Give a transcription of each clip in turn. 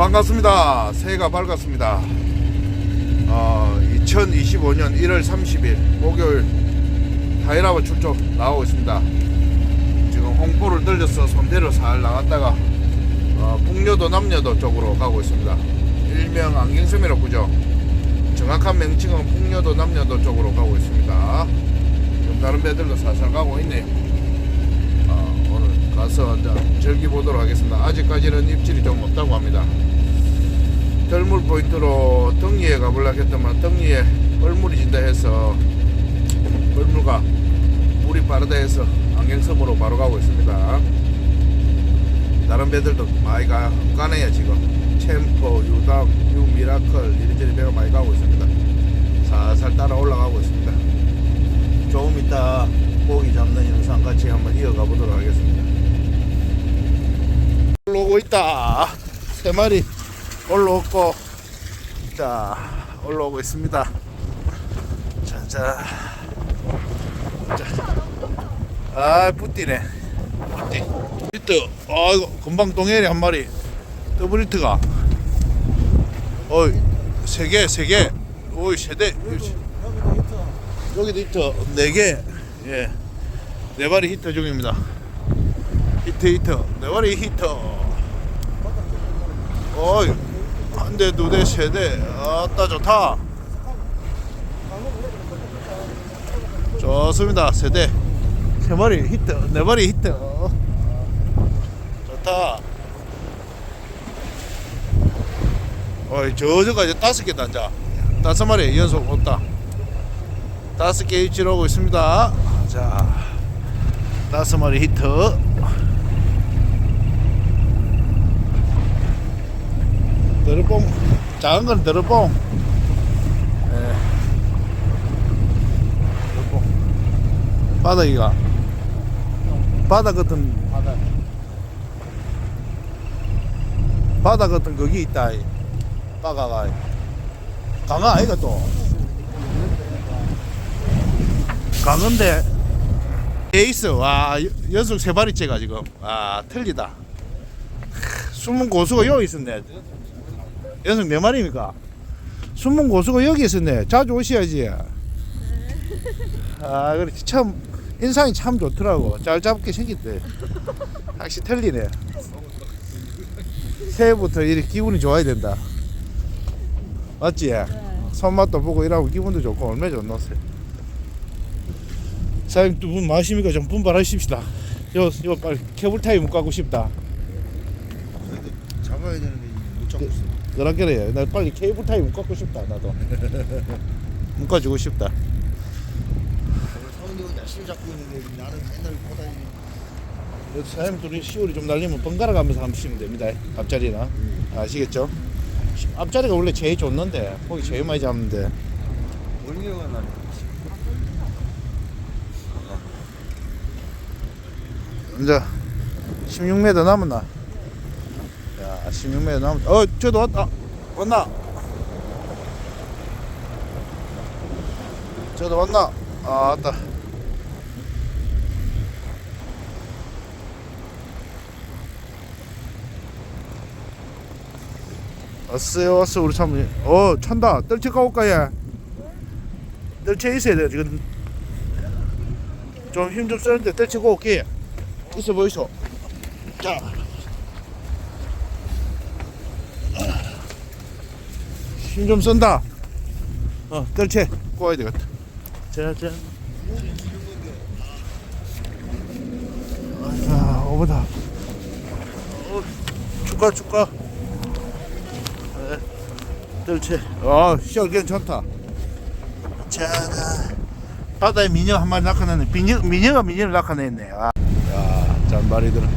반갑습니다. 새해가 밝았습니다. 어, 2025년 1월 30일 목요일 타이라바 출조 나오고 있습니다. 지금 홍보를 들려서 손대로 살 나갔다가 어, 북녀도 남녀도 쪽으로 가고 있습니다. 일명 안경섬이라고 그죠? 정확한 명칭은 북녀도 남녀도 쪽으로 가고 있습니다. 지금 다른 배들도 살살 가고 있네요. 어, 오늘 가서 즐기 보도록 하겠습니다. 아직까지는 입질이 좀 없다고 합니다. 덜물 포인트로 덩이에 가보려고 했더만 덩이에 얼물이 진다 해서 얼물과 물이 빠르다 해서 안경섬으로 바로 가고 있습니다. 다른 배들도 많이 가, 가네요 지금 챔퍼, 유당, 유미라클 이리저리 배가 많이 가고 있습니다. 살살 따라 올라가고 있습니다. 조금 이따 고기 잡는 영상 같이 한번 이어가 보도록 하겠습니다. 올라오고 있다. 세 마리 올라오고 자 올라오고 있습니다. 자자. 자. 아 뿌띠네. 뿌띠. 히트. 아 이거 금방 동해리 한 마리. 더블 히트가. 어이 세개 세개. 오이 세대. 여기도 히트 네개예 네 마리 히트 중입니다. 히트 히트. 네 마리 히트 어이. 한 대, 두 대, 세 대. 아따 좋다. 좋습니다. 세 대. 세 마리 히트, 네 마리 히트. 좋다. 어이 저저까지 다섯 개 단자. 다섯 마리 연속 없다. 다섯 개 입질 오고 있습니다. 자, 다섯 마리 히트. 드르뽕 작은 건 예. 드르뽕 바닥이가. 바닥 같은 바닥. 바닥 같은 거기 있다 이. 바가가. 강아 아이가 또. 강은데 에이스 와 여- 연속 세 마리째가 지금. 아 틀리다. 숨은 고수가 여기 있었네 연속 네 마리입니까? 숨은 고수가 여기 있었네. 자주 오셔야지. 아, 그렇지. 참, 인상이 참 좋더라고. 잘 잡게 생겼대. 확실히 틀리네. 새해부터 이렇게 기분이 좋아야 된다. 맞지? 손맛도 보고 일하고 기분도 좋고 얼마나 좋노? 사장님 두 분 마십니까? 좀 분발하십시다. 요, 요 빨리 케이블타이 묶고 싶다. 잡아야 되는데 못 잡고 있어. 그러게래요. 나 빨리 케이블 타임 묶고 싶다. 나도 묶어주고 싶다. 성인이 열심히 잡고 있는데 나는 맨날 보다니. 사장님 둘이 시월이 좀 날리면 번갈아 가면서 하면 치면 됩니다. 앞자리나 아시겠죠? 앞자리가 원래 제일 좋는데 거기 제일 많이 잡는데 원리가 나네. 이제 16m 남았나? 야 16m 남았다. 어 저도 왔다. 왔나? 저도 왔나? 아 왔다. 왔어요 왔어 우리 사모님 어 찬다 떨치 가볼까 얘 떨치 있어야 돼 지금 좀 힘 좀 쓰는데 떨치고 올게 있어 보이소 자 힘 좀 쓴다. 어 떨치 꼬아야 되겠다. 자자. 자 오버다. 어, 축가 축가 떨치 아 시작 괜찮다 자 바다에 미녀 한 마리 낚아냈네. 미녀, 미녀가 미녀를 낚아냈네. 아. 자 잔바리들은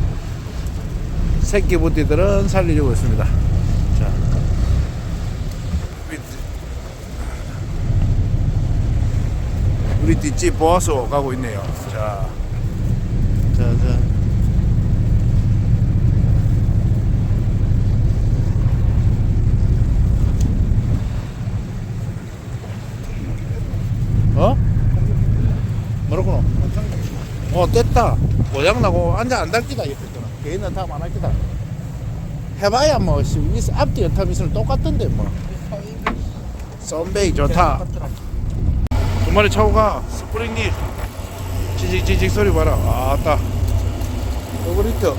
새끼 부띠들은 살리려고 있습니다 자 우리, 우리 뒷집 보아서 가고 있네요 자 자 자 어? 뭐라고? 어, 뗐다. 고장나고 앉아 안 닦기다. 이랬더라. 걔는 다안 할기다. 해봐야 뭐 앞뒤 연타 미스는 똑같던데 뭐 썬베이 좋다 두 마리 차고 가 스프링님 지직지직 소리 봐라. 아따. 오브리트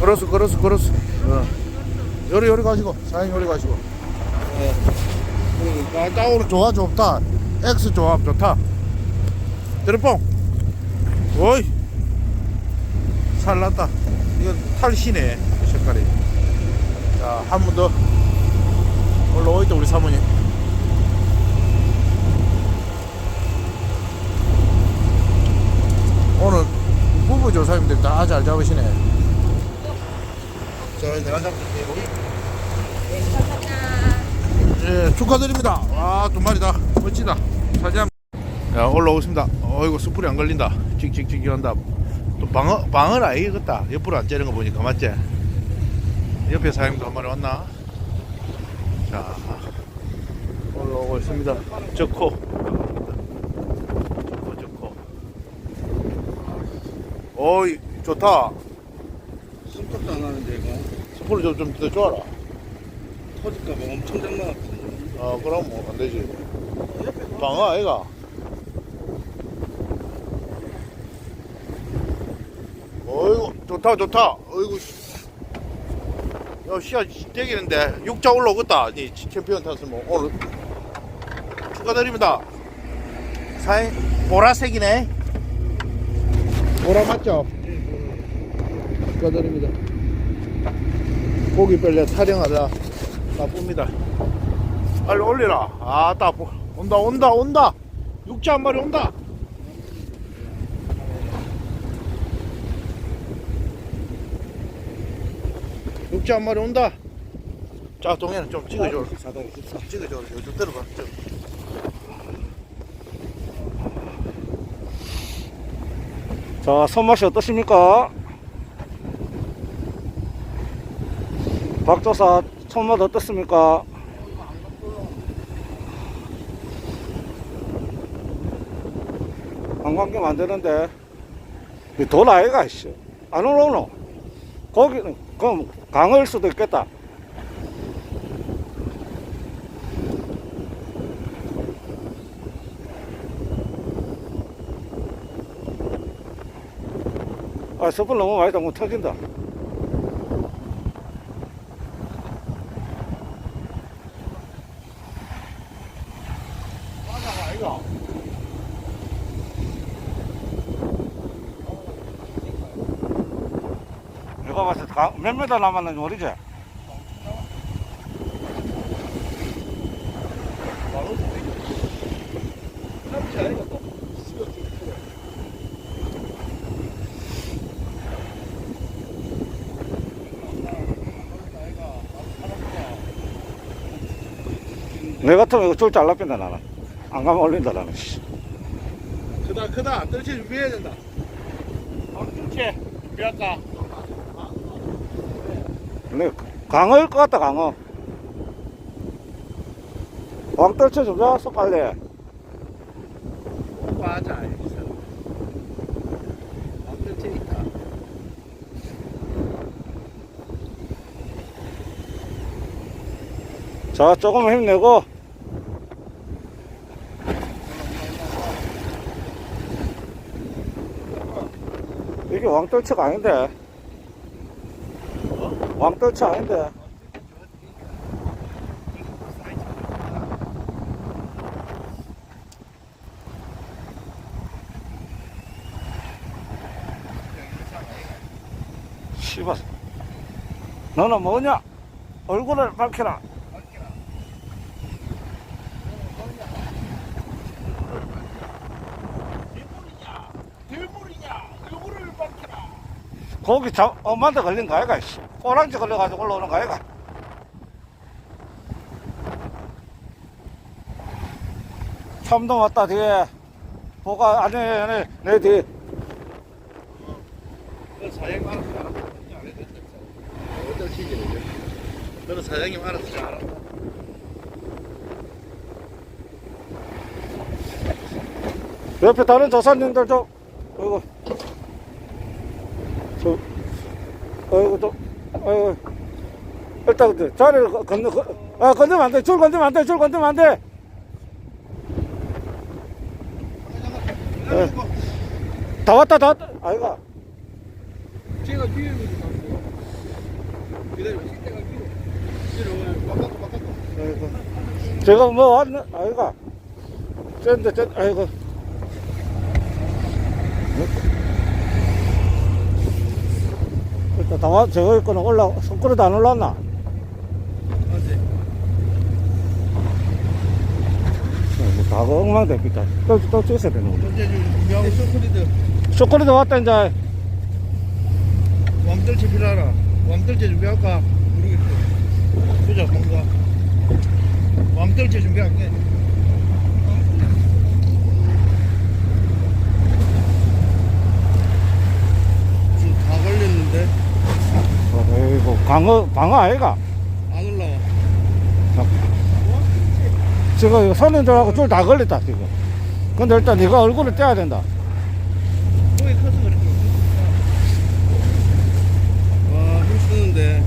걸어서 걸어서 걸어서 어. 요리 요리 가시고 사장님 요리 가시고. 예. 아, 나 오늘 조합 좋다. X 조합 좋다. 드럼뽕. 오이. 살났다. 이건 탈시네 색깔이. 자한 번 더. 올라오있다 우리 사모님. 오늘 부부 조사님들 다 잘 잡으시네 저 내가 잡을게요. 예, 축하드립니다. 와, 두 마리다. 멋지다. 사진 한 야, 올라오겠습니다. 어이구, 스프리 안 걸린다. 칙칙칙 한다. 또 방어, 방어는 아니겠다. 옆으로 안 째는 거 보니까, 맞지? 옆에 사장님도 한 마리 왔나? 자, 올라오고 있습니다. 저코. 저코, 저코. 어이, 좋다. 손톱도 안 하는데 이거 스프리 좀, 좀더 줘라. 터질까봐 엄청 장난같거든요. 어, 그럼 뭐, 안 되지. 방어 아이가? 어이구, 좋다, 좋다. 어이구, 씨. 야, 씨야, 되겠는데. 육자 올라오겠다. 니 챔피언 탔으면 오늘. 축하드립니다. 사인, 보라색이네. 보라 맞죠? 축하드립니다. 고기 별래 타령하다. 나쁩니다. 빨리 올리라. 아따, 보- 온다, 온다, 온다. 육자 한 마리 온다. 육자 한 마리 온다. 자, 동현은 좀 찍어줘. 찍어줘. 요즘 들어가. 좀. 자, 손맛이 어떠십니까? 박조사 손맛 어떻습니까? 안 되는데. 이돈 아이가, 씨. 안 올라오노? 거기는, 그럼 강을 수도 있겠다. 아, 섣불 너무 많이 담으면 터진다. 내가 봤을 때 가- 몇 메다 남았는지 모르지? 내 같으면 이거 줄잘 납힌다 나는 안 가면 올린다 나는 씨. 크다, 크다. 떨치 준비해야 된다. 어, 준비할까? 네, 강어일 것 같다 강어 왕떨쳐 좀 잡았어 빨리 맞아. 안될 테니까. 자 조금 힘내고 이게 왕떨쳐가 아닌데 왕떨쳐 아닌데. 씨발. 너는 뭐냐? 얼굴을 밝혀라 거기 자, 어, 엄마한테 걸린 거 아이가? 꼬랑지 걸려가지고 올라오는 거 아이가? 참동 왔다 뒤에. 보가 안에 안에 내 뒤에. 그 사장님 알아서 잘한다 어떤 시기는 너는 사장님 알아서 잘한다 옆에 다른 조사님들 좀 그리고 어이구 일단 그 자리를 거- 건너 거- 아 건너면 안 돼. 줄 건너면 안 돼. 줄 건너면 안돼. 예. 다 왔다 다 왔다. 아이가 제가 뒤에 기다려. 아이고. 제가 뭐 왔네 아이가 쟤인데 쟤 아이고 다 왔, 저거 있거는 올라 손가락도 안 올랐나. 뭐 다가 엉망대니까 또, 또 찍어야 되는 거지 현재 쇼크리드 초콜릿 왔다 이제 왕들채 필요하라. 왕들채 준비할까? 모르겠어. 보자 뭔가. 왕들채 준비할게. 지금 다 걸렸는데 광어 광어 아이가 안 올라와. 지금 손님들하고 줄 다 걸렸다 지금 근데 일단 네가 얼굴을 떼야 된다 거기 커서 그래. 와, 힘 쓰는데.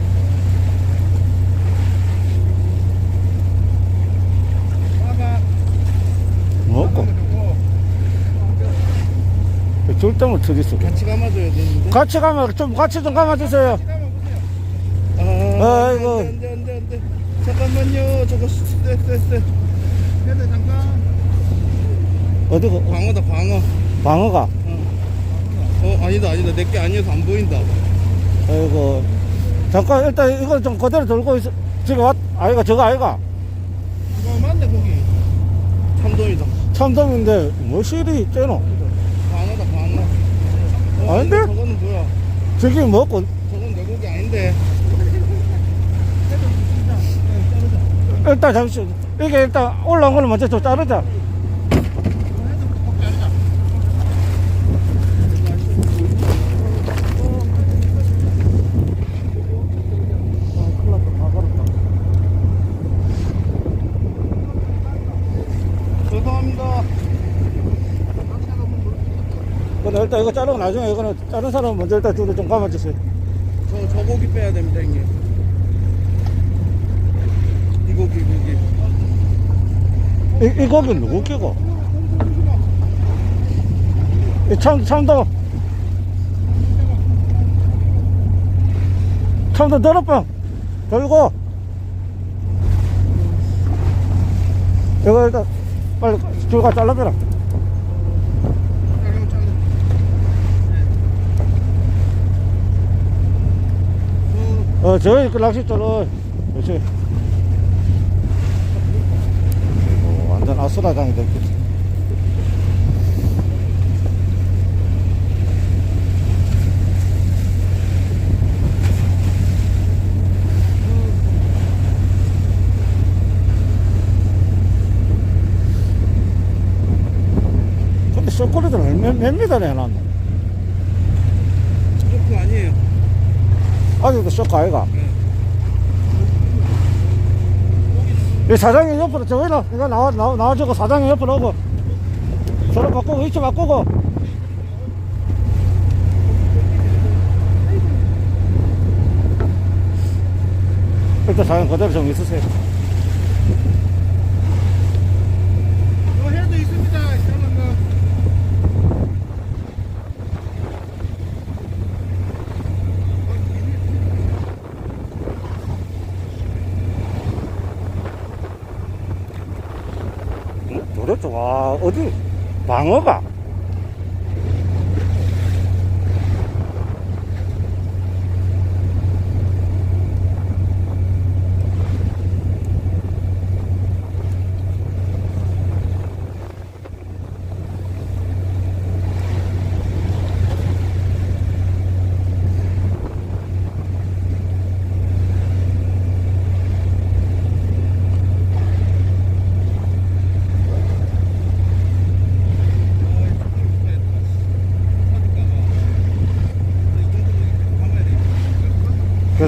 봐봐. 먹고 줄 때문에 터졌어 같이 감아줘야 되는데. 같이 가면 좀 같이 좀 감아주세요 아, 아이고. 안 돼, 안 돼, 안 돼. 잠깐만요. 저거 쎄, 쎄, 쎄. 헤드 잠깐. 어디가 광어다, 광어. 광어가 어, 아니다, 아니다. 내게 아니어서 안 보인다. 아이고 잠깐 일단 이거 좀 그대로 들고 있어 지금 왔 아이가 저거 아이가 이거 맞네, 거기. 참돔이다. 참돔인데 뭐 실이 째노 광어다, 광어. 어, 아닌데? 저거는 뭐야? 저기 먹고 저건 내 고기 아닌데. 일단 잠시 이게 일단 올라온 거는 먼저 좀 자르자 죄송합니다. 근데 일단 이거 자르고 나중에 이거는 다른 사람 먼저 일단 줄을 좀 감아주세요 저, 저 고기 빼야 됩니다, 형님. 이 고기, 이 고기. 이, 이 고기 누구 끼고 이 참, 참도 참도 너럽병 들고 이거 일단 빨리 줄가 잘라줘라 잘라, 잘라. 네. 어, 어 저기 그 낚싯줄을 그렇지 아이고, 완전 아수라장이 됐겠지 근데 쇼콜릿을 몇, 몇 미터나 해놨노? 쇼크 아니에요. 아직도 쇼크 아이가? 사장님 옆으로 저기로 이거 나와 나와 나와주고 사장님 옆으로 오고. 서로 바꾸고 위치 바꾸고. 일단 사장님 그대로 좀 있으세요 요 해도 있습니다. 잘라 거. 응? 도대체 와 어디? 방어가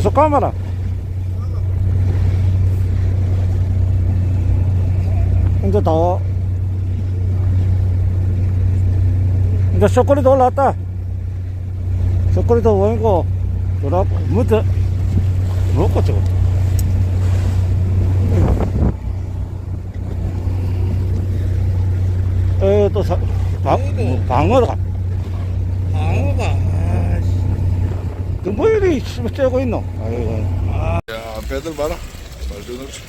계속 가마라. 이제 다 와. 이제 쇼꼬리도 올라왔다. 쇼꼬리도 보이고, 돌아, 무트, 뭐고 저거. 에, 또 사, 방, 뭐, 방어가. 방어가 아씨 뭐 이리 쬐고 있노? 아이고. 야 배들 봐라 말도 없이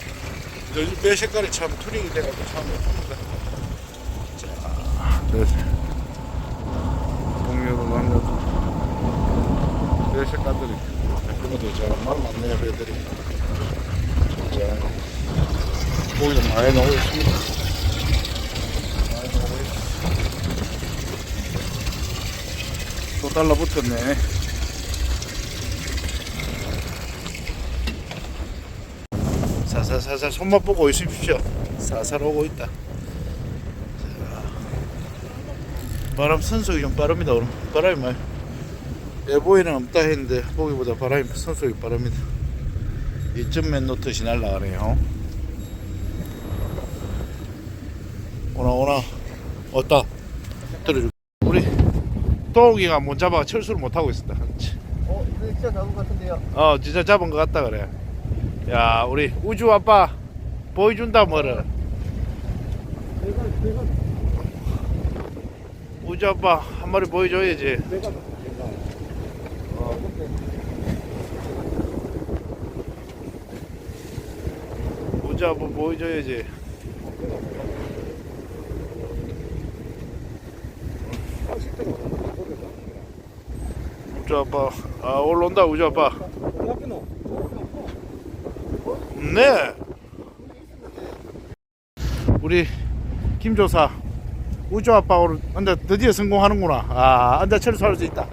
요즘 배 색깔이 참 투링이 돼가지고 참 예쁩니다. 자 네. 동료도 남녀도 배 색깔들이. 예쁘고도 정말 많네요 배들이. 자 고기도 많이 나오고 있습니다. 또 달라붙었네 살살살살 손맛 보고 있으십시오. 살살 오고 있다. 자, 바람 선속이 좀 빠릅니다. 오늘 바람이 많이. 예보에는 없다 했는데 보기보다 바람이 선속이 빠릅니다. 2.몇 노트씩 날라가네요. 오나 오나 왔다. 들어줄. 우리 동욱이가 못 잡아 철수를 못 하고 있었다. 어 이거 진짜 잡은 것 같은데요 어 진짜 잡은 것 같다 그래 야 우리 우주 아빠 보여준다 뭐를. 우주 아빠 한 마리 보여줘야지. 어. 우주 아빠 보여줘야지. 우주 아빠 아 올라온다 우주 아빠 네. 우리 김조사 우주 아빠 오늘 앉아 드디어 성공하는구나. 아, 앉아 철수할 수 있다.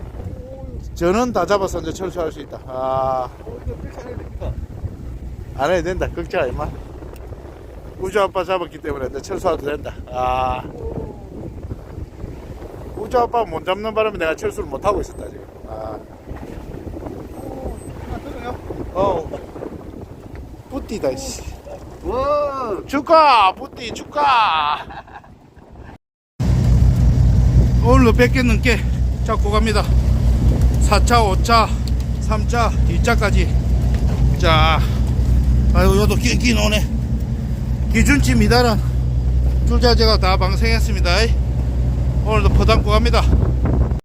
저는 다 잡아서 이제 철수할 수 있다. 아, 안 해도 된다. 걱정 마. 우주 아빠 잡았기 때문에 이제 철수해도 된다. 아, 우주 아빠 못 잡는 바람에 내가 철수를 못 하고 있었다 지금. 아, 어, 뿌띠다 씨. 와 축하 뿌띠 축하. 오늘로 100개 넘게 잡고 갑니다. 4차 5차 3차 2차까지. 자 아이고 요도 끼끼 노네. 기준치 미달은 줄자제가 다 방생했습니다. 오늘도 퍼담고 갑니다